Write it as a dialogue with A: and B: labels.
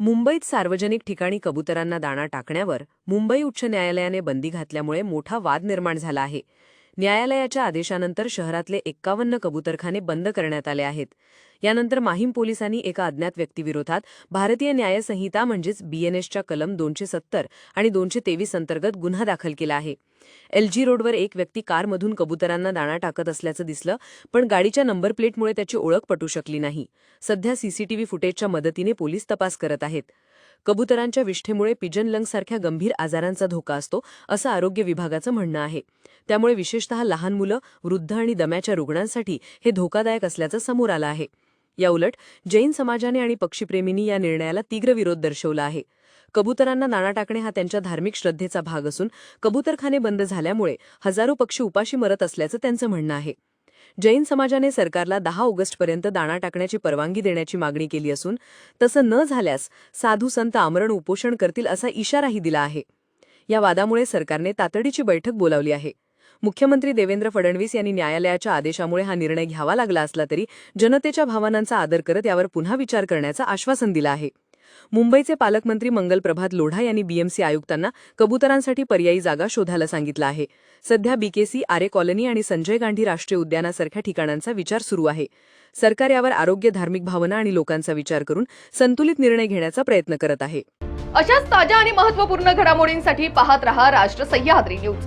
A: मुंबईत सार्वजनिक ठिकाणी कबुतरांना दाणा टाकण्यावर मुंबई उच्च न्यायालयाने बंदी घातल्यामुळे मोठा वाद निर्माण झाला आहे. न्यायालयाच्या आदेशानंतर शहरातले एक्कावन्न कबुतरखाने बंद करण्यात आले आहेत. यानंतर माहीम पोलिसांनी एका अज्ञात व्यक्तीविरोधात भारतीय न्यायसंहिता म्हणजेच बीएनएसच्या कलम दोनशे सत्तर आणि दोनशे तेवीस अंतर्गत गुन्हा दाखल केला आहे. एलजी रोडवर एक व्यक्ती कारमधून कबुतरांना दाणा टाकत असल्याचं दिसलं पण गाडीच्या नंबर प्लेटमुळे त्याची ओळख पटू शकली नाही. सध्या सीसीटीव्ही फुटेजच्या मदतीने पोलीस तपास करत आहेत. कबुतरांच्या विष्ठेमुळे पिजन लंगसारख्या गंभीर आजारांचा धोका असतो असं आरोग्य विभागाचं म्हणणं आहे. त्यामुळे विशेषतः लहान मुलं वृद्ध आणि दम्याच्या रुग्णांसाठी हे धोकादायक असल्याचं समोर आलं आहे. याउलट जैन समाजाने आणि पक्षीप्रेमींनी या निर्णयाला तीव्र विरोध दर्शवला आहे. कबुतरांना दाणा टाकणे हा त्यांच्या धार्मिक श्रद्धेचा भाग असून कबुतरखाने बंद झाल्यामुळे हजारो पक्षी उपाशी मरत असल्याचं त्यांचं म्हणणं आहे. जैन समाजाने सरकारला दहा ऑगस्टपर्यंत दाणा टाकण्याची परवानगी देण्याची मागणी केली असून तसं न झाल्यास साधू संत आमरण उपोषण करतील असा इशाराही दिला आहे. या वादामुळे सरकारने तातडीची बैठक बोलावली आहे. मुख्यमंत्री देवेंद्र फडणवीस यांनी न्यायालयाच्या आदेशामुळे हा निर्णय घ्यावा लागला असला तरी जनतेच्या भावनांचा आदर करत यावर पुन्हा विचार करण्याचं आश्वासन दिलं आहे. मुंबईचे पालकमंत्री मंगल प्रभात लोढा यांनी बीएमसी आयुक्तांना कबुतरांसाठी पर्यायी जागा शोधायला सांगितलं आहे. सध्या बीकेसी आरे कॉलनी आणि संजय गांधी राष्ट्रीय उद्यानासारख्या ठिकाणांचा विचार सुरू आहे. सरकार यावर आरोग्य धार्मिक भावना आणि लोकांचा विचार करून संतुलित निर्णय घेण्याचा प्रयत्न करत आहे.
B: अशाच ताज्या आणि महत्त्वपूर्ण घडामोडींसाठी पाहत रहा राष्ट्र सह्याद्री न्यूज.